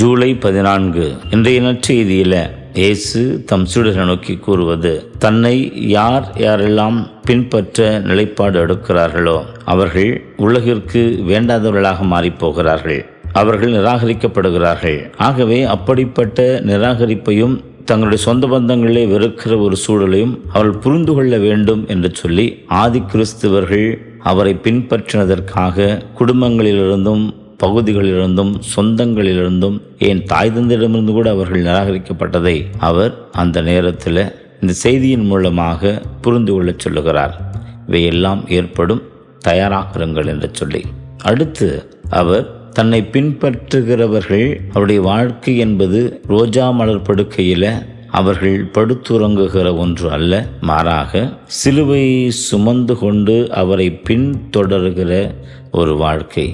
ஜூலை பதினான்கு. இன்றைய நற்செய்தியில இயேசு தம் சீடரை நோக்கி கூறுவது தன்னை யார் யாரெல்லாம் பின்பற்ற நிலைப்பாடு எடுக்கிறார்களோ அவர்கள் உலகிற்கு வேண்டாதவர்களாக மாறிப்போகிறார்கள். அவர்கள் நிராகரிக்கப்படுகிறார்கள். ஆகவே அப்படிப்பட்ட நிராகரிப்பையும் தங்களுடைய சொந்த பந்தங்களே வெறுக்கிற ஒரு சூழலையும் அவர்கள் புரிந்து கொள்ள வேண்டும் என்று சொல்லி ஆதி கிறிஸ்தவர்கள் அவரை பின்பற்றினதற்காக குடும்பங்களிலிருந்தும் பகுதிகளிலிருந்தும் சொந்தங்களிலிருந்தும் ஏன் தாய் தந்தையிடமிருந்து கூட அவர்கள் நிராகரிக்கப்பட்டதை அவர் அந்த நேரத்தில் இந்த செய்தியின் மூலமாக புரிந்து கொள்ளச் சொல்லுகிறார். இவையெல்லாம் ஏற்படும் தயாராகிறங்கள் என்று சொல்லி. அடுத்து அவர் தன்னை பின்பற்றுகிறவர்கள் அவருடைய வாழ்க்கை என்பது ரோஜா மலர் படுக்கையில் அவர்கள் படுத்துறங்குகிற ஒன்று அல்ல. மாறாக சிலுவை சுமந்து கொண்டு அவரை பின்தொடர்கிற ஒரு வாழ்க்கை.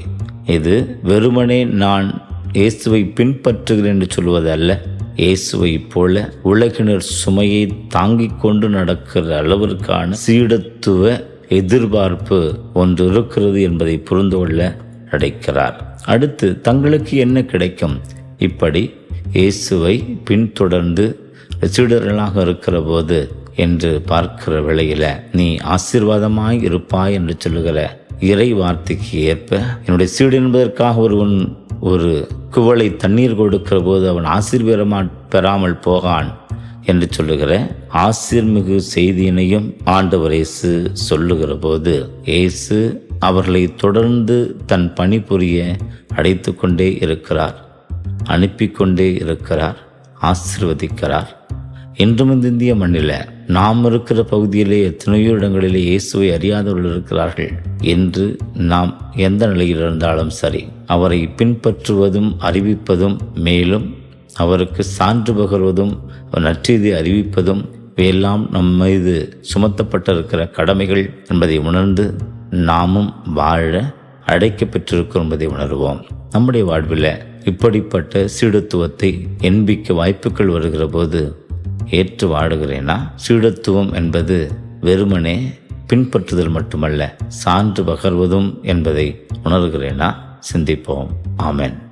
இது வெறுமனே நான் இயேசுவை பின்பற்றுகிறேன் என்று சொல்வது அல்ல. இயேசுவை போல உலகினர் சுமையை தாங்கிக் கொண்டு நடக்கிற அளவிற்கான சீடத்துவ எதிர்பார்ப்பு ஒன்று இருக்கிறது என்பதை புரிந்து கொள்ள அடைக்கிறார் அடுத்து தங்களுக்கு என்ன கிடைக்கும்? இப்படி இயேசுவை பின்தொடர்ந்து சீடர்களாக இருக்கிற போது என்று பார்க்கிற வேளையில நீ ஆசீர்வாதமாய் இருப்பாய் என்று சொல்லுகிற இறை வார்த்தைக்கு ஏற்ப என்னுடைய சீடு என்பதற்காக ஒருவன் ஒரு குவளை தண்ணீர் கொடுக்கிற போது அவன் ஆசீர்வேரமா பெறாமல் போகான் என்று சொல்லுகிற ஆசிர்மிகு செய்தியினையும் ஆண்டவர் இயேசு சொல்லுகிற போது இயேசு அவர்களை தொடர்ந்து தன் பணிபுரிய அடைத்து கொண்டே இருக்கிறார் அனுப்பி கொண்டே இருக்கிறார் ஆசிர்வதிக்கிறார். இன்றும் இந்திய மண்ணில் நாம் இருக்கிற பகுதியிலே எத்தனையோ இடங்களிலே இயேசுவை அறியாதவர்கள் இருக்கிறார்கள் என்று நாம் எந்த நிலையில் இருந்தாலும் சரி. அவரை பின்பற்றுவதும் அறிவிப்பதும் மேலும் அவருக்கு சான்று பகர்வதும் நற்செய்தி அறிவிப்பதும் இவையெல்லாம் நம் மீது சுமத்தப்பட்டிருக்கிற கடமைகள் என்பதை உணர்ந்து நாமும் வாழ அடைக்க பெற்றிருக்கிறோம் என்பதை உணர்வோம். நம்முடைய வாழ்வில் இப்படிப்பட்ட சீடத்துவத்தை என்பிக்க வாய்ப்புகள் வருகிற போது ஏற்று வாழுகிறேனா சீடத்துவம் என்பது வெறுமனே பின்பற்றுதல் மட்டுமல்ல சான்று பகர்வதும் என்பதை உணர்கிறேனா? சிந்திப்போம். ஆமென்.